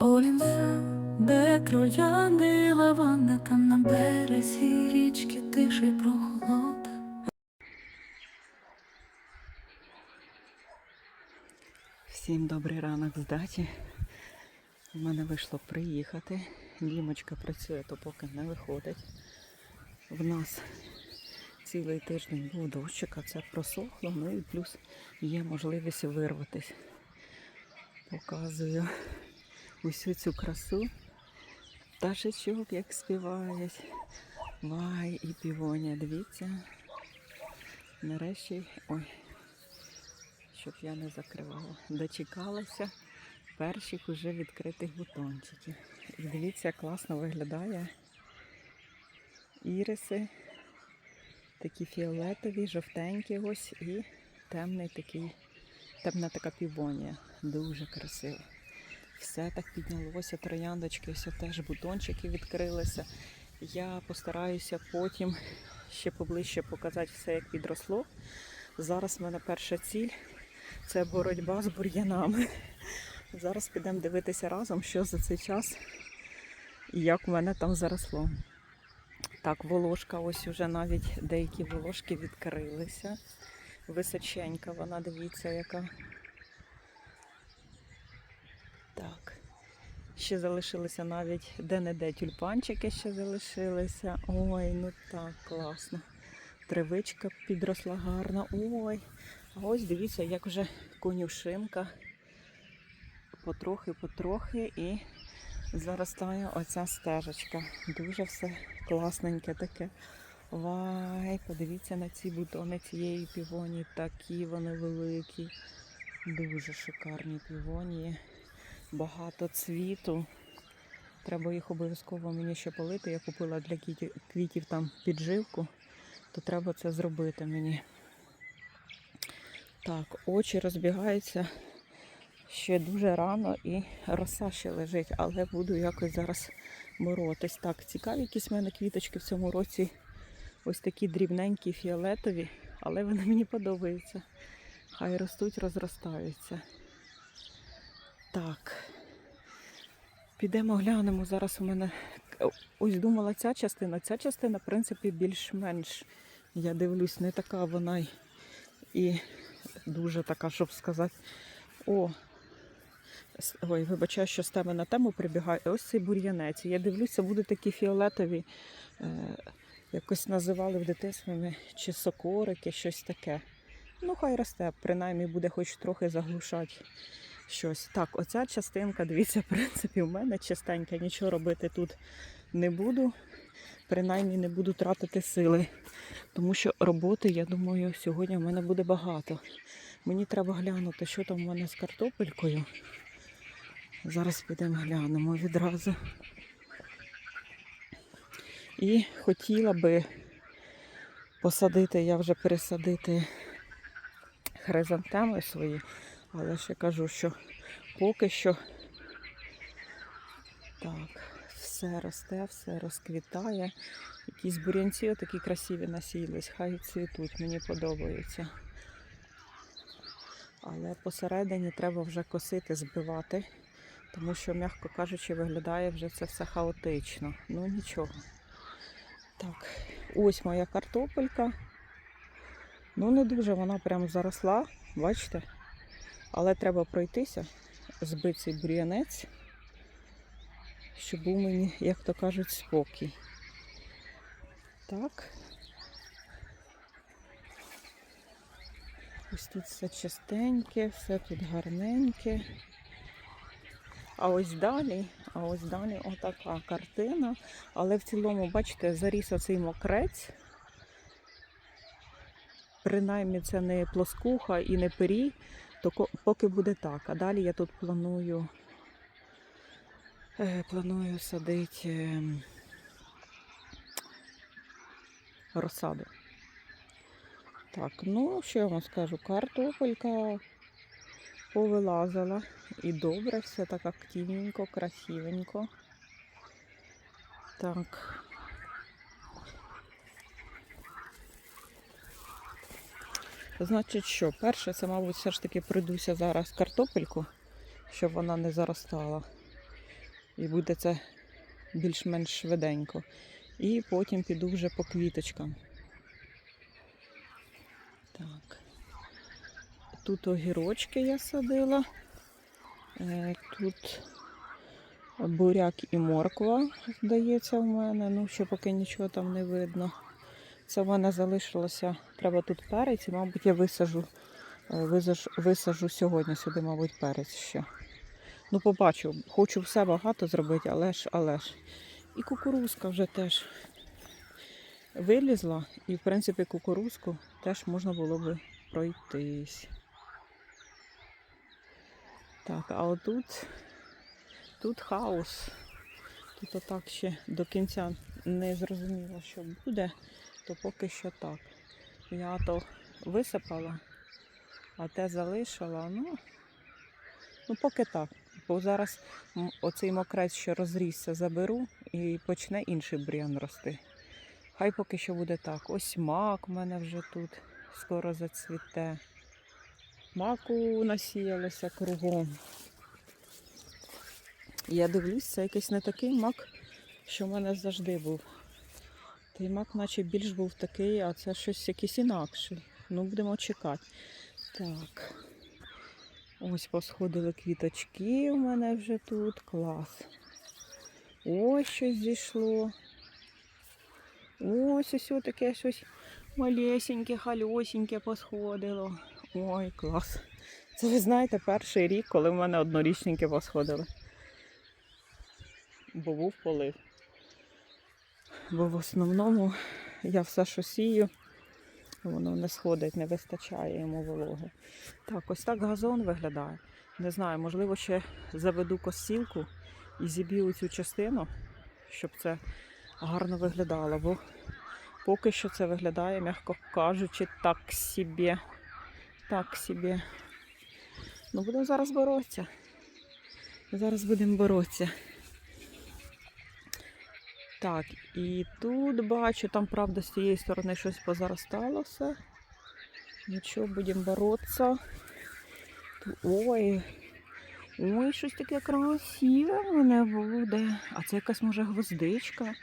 Оліве, де троянди лаванда, там на березі річки тиша й. Всім добрий ранок з дачі. У мене вийшло приїхати. Дімочка працює, то поки не виходить. В нас цілий тиждень був дощик, а це просохло, ну і плюс є можливість вирватися. Показую усю цю красу. Пташечок, як співають. Вай і півоня, дивіться. Нарешті. Ой, щоб я не закривала. Дочекалася перших уже відкритих бутончиків. І дивіться, класно виглядає. Іриси, такі фіолетові, жовтенькі ось і темний такий, темна така півонія. Дуже красиво. Все так піднялося, трояндочки, все теж бутончики відкрилися. Я постараюся потім ще поближче показати все, як підросло. Зараз в мене перша ціль це боротьба з бур'янами. Зараз підемо дивитися разом, що за цей час і як в мене там заросло. Так, волошка, ось уже навіть деякі волошки відкрилися. Височенька вона, дивіться, яка. Так. Ще залишилися навіть де-не-де тюльпанчики ще залишилися. Ой, ну так, класно. Тривичка підросла гарно. Ой. А ось дивіться, як вже конюшинка потрохи-потрохи і заростає оця стежечка. Дуже все класненьке таке. Вай, подивіться на ці бутони цієї півонії. Такі вони великі. Дуже шикарні півонії. Багато цвіту. Треба їх обов'язково мені ще полити. Я купила для квітів, там підживку, то треба це зробити мені. Так, очі розбігаються ще дуже рано і роса ще лежить, але буду якось зараз боротись. Так, цікаві якісь в мене квіточки в цьому році. Ось такі дрібненькі, фіолетові, але вони мені подобаються. Хай ростуть, розростаються. Так. Підемо глянемо. Зараз у мене ось думала ця частина. Ця частина, в принципі, більш-менш. Я дивлюсь, не така вона і дуже така, щоб сказати. О, ой, вибачаю, що з теми на тему прибігаю. Ось цей бур'янець. Я дивлюся, будуть такі фіолетові, е, якось називали в дитинстві чи сокорики, щось таке. Ну, хай росте, принаймні буде хоч трохи заглушати щось. Так, оця частинка, дивіться, в принципі, в мене чистенька, нічого робити тут не буду. Принаймні не буду тратити сили. Тому що роботи, я думаю, сьогодні в мене буде багато. Мені треба глянути, що там в мене з картопелькою. Зараз підемо глянемо відразу. І хотіла би посадити, я вже пересадити хризантеми свої, але ще кажу, що поки що так, все росте, все розквітає. Якісь бурянці такі красиві насіялись, хай цвітуть, мені подобаються. Але посередині треба вже косити, збивати, тому що, м'яко кажучи, виглядає вже це все хаотично. Ну нічого. Так, ось моя картопелька. Ну, не дуже вона прям заросла, бачите? Але треба пройтися, збити цей бур'янець, щоб був мені, як то кажуть, спокій. Так. Ось тут все чистеньке, все тут гарненьке. А ось далі, а ось далі отака картина. Але в цілому, бачите, заріс оцей мокрець. Принаймні це не плоскуха і не пирій, поки буде так. А далі я тут планую, е, планую садити ем, розсаду. Так, ну що я вам скажу, картопелька повилазила і добре, все так активненько, красивенько. Так. Значить що, перше, це, мабуть, все ж таки прийдуся зараз картопельку, щоб вона не заростала. І буде це більш-менш швиденько. І потім піду вже по квіточкам. Так. Тут огірочки я садила. Е, Тут буряк і морква, здається, в мене. Ну, ще поки нічого там не видно. Це в мене залишилося. Треба тут перець, і, мабуть, я висажу, е, висажу, висажу сьогодні сюди, мабуть, перець ще. Ну, побачу. Хочу все багато зробити, але ж, але ж. І кукурузка вже теж вилізла, і, в принципі, кукурузку теж можна було би пройтись. Так, а отут тут хаос. Тут отак ще до кінця не зрозуміло, що буде, то поки що так. Я то висипала, а те залишила. Ну, ну поки так. Бо зараз оцей мокрець, що розрісся, заберу і почне інший бур'ян рости. Хай поки що буде так. Ось мак у мене вже тут скоро зацвіте. Маку насіялося кругом. Я дивлюсь, це якийсь не такий мак, що в мене завжди був. Той наче більш був такий, а це щось якийсь інакший. Ну, будемо чекати. Так. Ось посходили квіточки у мене вже тут. Клас. Ось щось зійшло. Ось ось таке щось малесеньке, хальосеньке посходило. Ой, клас. Це ви знаєте, перший рік, коли в мене однорічненьке посходили. Бо був полив. Бо в основному я все, що сію, воно не сходить, не вистачає йому вологи. Так, ось так газон виглядає. Не знаю, можливо, ще заведу косілку і зіб'ю цю частину, щоб це гарно виглядало. Бо поки що це виглядає, м'яко кажучи, так собі. Так собі. Ну, будемо зараз боротися. Зараз будемо боротися. Так, і тут бачу, там, правда, з цієї сторони щось позаростало все. Нічого, будемо боротися. Ой, ой, щось таке красиве мене буде. А це якась може гвоздичка.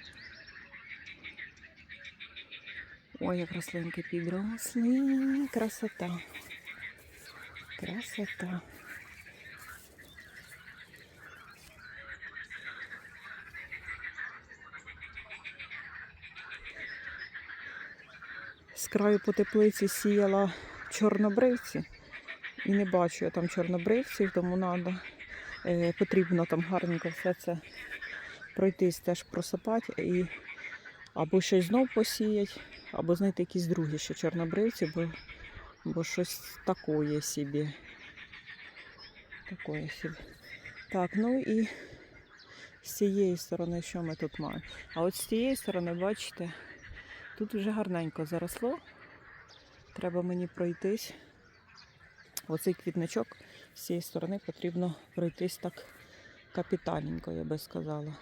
Ой, як рослинки підросли. Красота. Красота. З краю по теплиці сіяла чорнобривці. І не бачу я там чорнобривців, тому надо, е, потрібно там гарненько все це пройтись, теж просипати і або щось знов посіять, або знайти якісь другі ще чорнобривці, бо, бо щось такое собі. Такое собі. Так, ну і з цієї сторони, що ми тут маємо? А от з цієї сторони, бачите, тут вже гарненько заросло. Треба мені пройтись. Оцей квітничок з цієї сторони потрібно пройтись так капітальненько, я би сказала.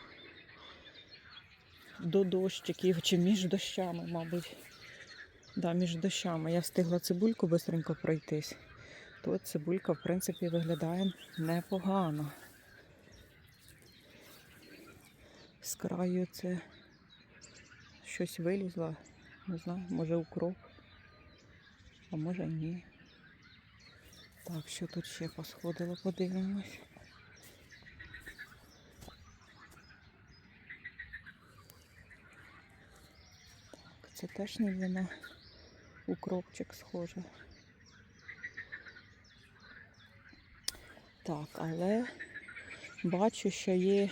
До дощиків чи між дощами, мабуть. Да, між дощами. Я встигла цибульку бистренько пройтись. То цибулька, в принципі, виглядає непогано. З краю це щось вилізло. Не знаю, може укроп, а може ні. Так, що тут ще посходило, подивимось. Так, це теж не вина. Укропчик схоже. Так, але бачу, що є.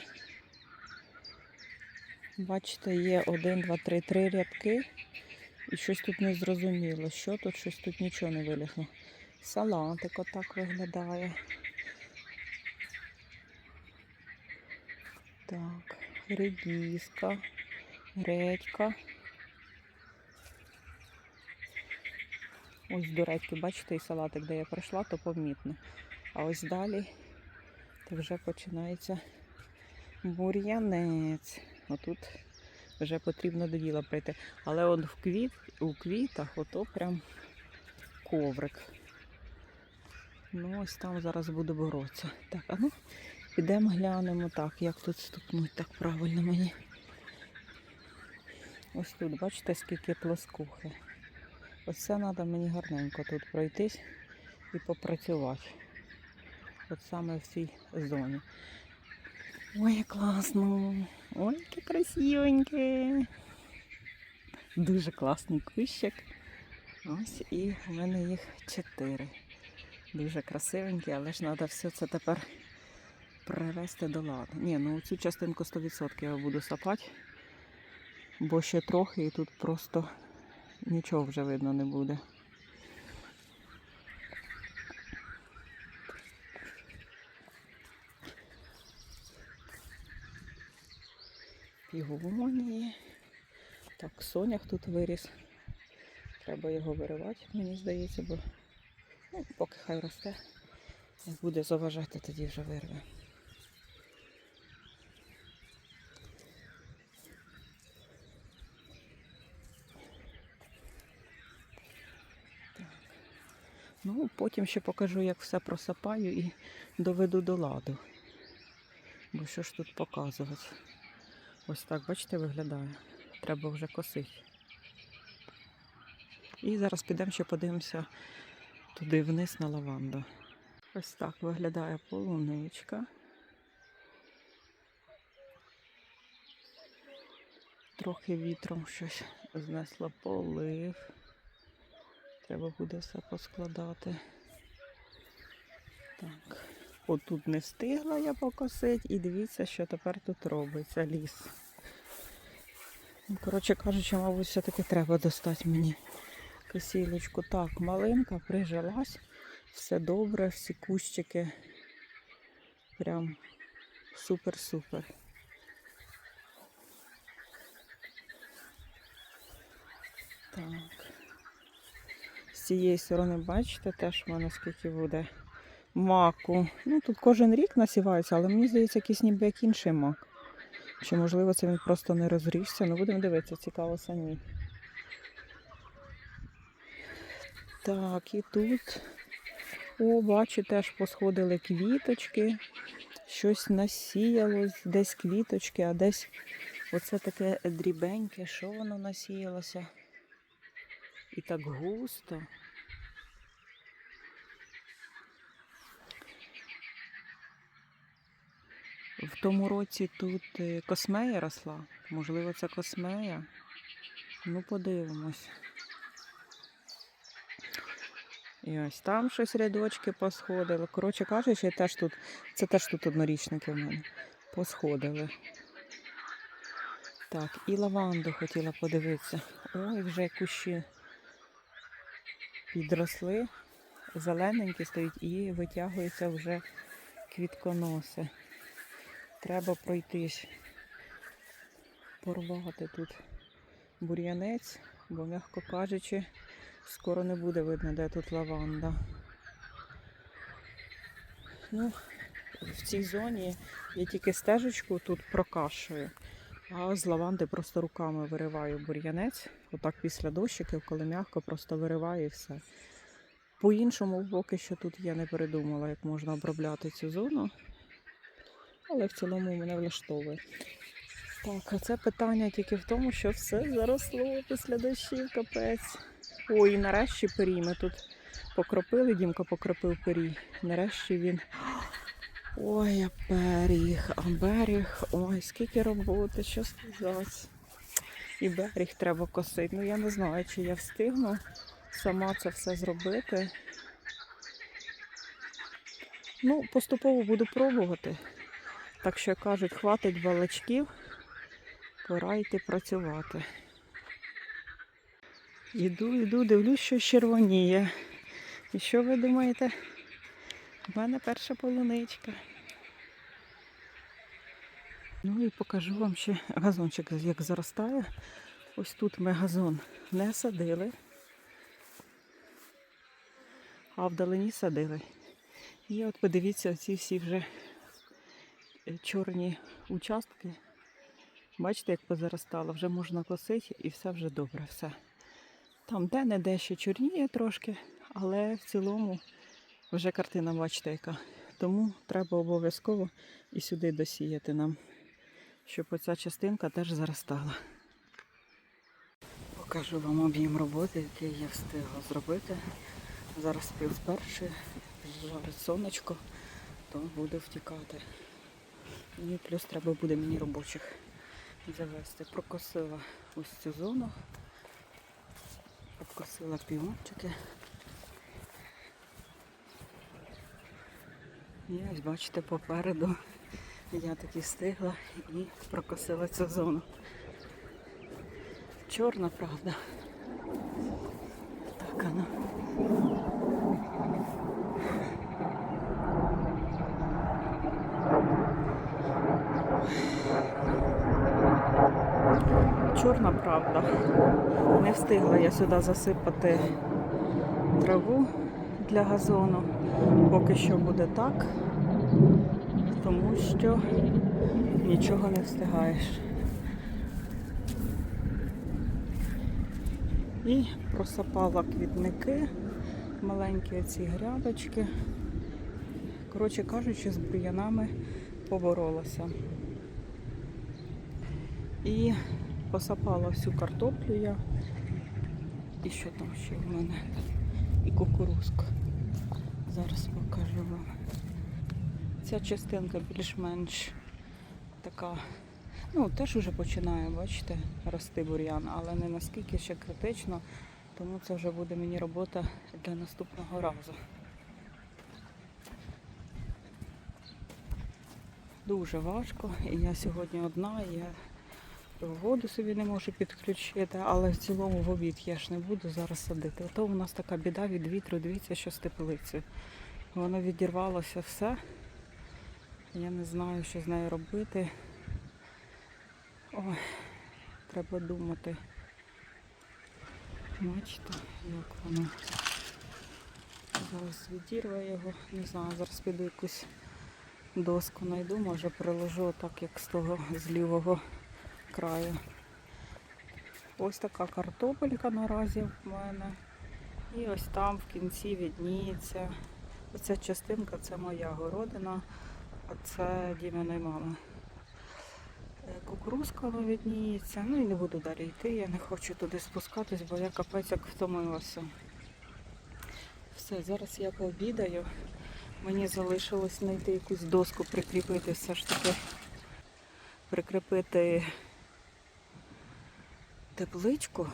Бачите, є один, два, три, три рядки. І щось тут не зрозуміло. Що тут, щось тут нічого не вилізло. Салатик отак виглядає. Так, редіска, редька. Ось до редьки, бачите, і салатик, де я прийшла, то помітно. А ось далі то вже починається бур'янець. Отут вже потрібно до діла прийти. Але от в квіт, у квітах ото прям коврик. Ну, ось там зараз буду боротися. Так, а ну Підемо глянемо так, як тут ступнуть так правильно мені. Ось тут, бачите, скільки плоскухи. Ось це треба мені гарненько тут пройтись і попрацювати. От саме в цій зоні. Ой, класно! Ой, яке красивеньке! Дуже класний кущик. Ось і в мене їх чотири. Дуже красивенькі, але ж треба все це тепер привести до ладу. Ні, ну цю частинку 100% я буду сапати, бо ще трохи і тут просто нічого вже видно не буде. Пігонії. Так, сонях тут виріс. Треба його виривати, мені здається, бо ну, поки хай росте. Як буде заважати, тоді вже вирве. Ну, потім ще покажу, як все просапаю і доведу до ладу. Бо що ж тут показувати? Ось так, бачите, виглядає. Треба вже косити. І зараз підемо ще подивимося туди вниз на лаванду. Ось так виглядає полуничка. Трохи вітром щось знесло полив. Треба буде все поскладати. Так. Отут не встигла я покосити і дивіться, що тепер тут робиться ліс. Ну, Коротше кажучи, мабуть, все-таки треба достати мені косілочку. Так, малинка прижилась, все добре, всі кущики. Прям супер-супер. Так. З цієї сторони, бачите, теж в мене скільки буде маку. Ну, тут кожен рік насівається, але мені здається, якийсь ніби як інший мак. Чи можливо це він просто не розрісся. Ну, будемо дивитися, цікаво самі. Так, і тут. О, бачу, теж посходили квіточки. Щось насіялось, десь квіточки, а десь оце таке дрібеньке, що воно насіялося. І так густо. В тому році тут е, космея росла. Можливо, це космея. Ну, подивимось. І ось там щось рядочки посходили. Коротше кажучи, теж тут, це теж тут однорічники в мене. Посходили. Так, і лаванду хотіла подивитися. Ой, вже кущі підросли, зелененькі стоять і витягуються вже квітконоси. Треба пройтись, порвати тут бур'янець, бо, м'яко кажучи, скоро не буде видно, де тут лаванда. Ну, в цій зоні я тільки стежечку тут прокашую, а з лаванди просто руками вириваю бур'янець. Отак після дощиків, коли м'яко, просто вириваю і все. По-іншому, поки що тут я не передумала, як можна обробляти цю зону. Але в цілому мене влаштовує. Так, а це питання тільки в тому, що все заросло після дощів, капець. Ой, нарешті пирій. Ми тут покропили, Дімка покропив пирій. Нарешті він. Ой, а беріг, а беріг. Ой, скільки роботи, що сказати. І беріг треба косити. Ну я не знаю, чи я встигну сама це все зробити. Ну, поступово буду пробувати. Так що кажуть, хватить балачків, пора йти працювати. Іду, іду, дивлюсь, що червоніє. І що ви думаєте? У мене перша полуничка. Ну і покажу вам ще газончик, як заростає. Ось тут ми газон не садили, а вдалині садили. І от подивіться, ці всі вже чорні участки. Бачите, як позаростало, вже можна косити і все вже добре. все. Там де-не-де ще чорніє трошки, але в цілому вже картина, бачите, яка Тому треба обов'язково і сюди досіяти нам, щоб оця частинка теж заростала. Покажу вам об'єм роботи, який я встигла зробити. Зараз пів жарить сонечко, то буде втікати. І плюс треба буде мені робочих завести. Прокосила ось цю зону, обкосила піончики. І ось бачите, попереду я таки встигла і прокосила цю зону. Чорна, правда. Так ну. воно. Чорна правда. Не встигла я сюди засипати траву для газону. Поки що буде так, тому що нічого не встигаєш. І просапала квітники, маленькі оці грядочки. Коротше кажучи, з бур'янами поборолася. І посапала всю картоплю я. І що там ще в мене? І кукурузку. Зараз покажу вам. Ця частинка більш-менш така, ну теж вже починає, бачите, рости бур'ян, але не наскільки ще критично, тому це вже буде мені робота для наступного разу. Дуже важко, і я сьогодні одна, і я воду собі не можу підключити, але в цілому в обід я ж не буду зараз садити. Ото у нас така біда від вітру, дивіться, що з теплицею. Воно відірвалося все. Я не знаю, що з нею робити. Ой, треба думати. Бачите, як воно. Зараз відірве його. Не знаю, зараз піду якусь доску знайду, може приложу так, як з того з лівого краю. Ось така картопелька наразі в мене. І ось там в кінці відніється. Оця частинка це моя городина, а це Діминої мами. Е, Кукурузка відніється. Ну і не буду далі йти, я не хочу туди спускатись, бо я капець як втомилася. Все, зараз я пообідаю. Мені залишилось знайти якусь доску, прикріпити все ж таки, прикріпити тепличку.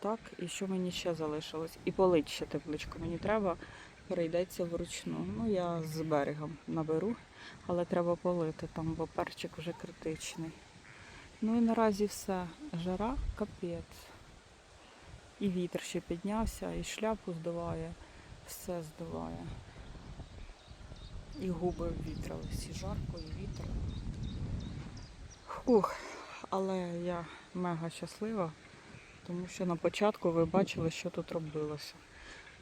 Так, і що мені ще залишилось? І полить ще тепличку. Мені треба, перейдеться вручну. Ну, я з берегом наберу, але треба полити там, бо перчик вже критичний. Ну і наразі все. Жара капець. І вітер ще піднявся, і шляпу здуває, все здуває. І губи вітрились, і жарко, і вітер. Ух, але я мега щаслива, тому що на початку ви бачили, що тут робилося.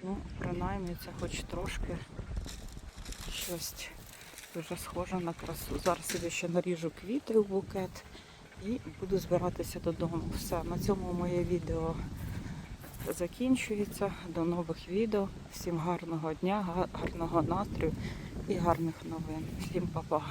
Ну, принаймні це хоч трошки щось дуже схоже на красу. Зараз я ще наріжу квіти в букет і буду збиратися додому. Все, на цьому моє відео закінчується. До нових відео. Всім гарного дня, гарного настрою і гарних новин. Всім па-па.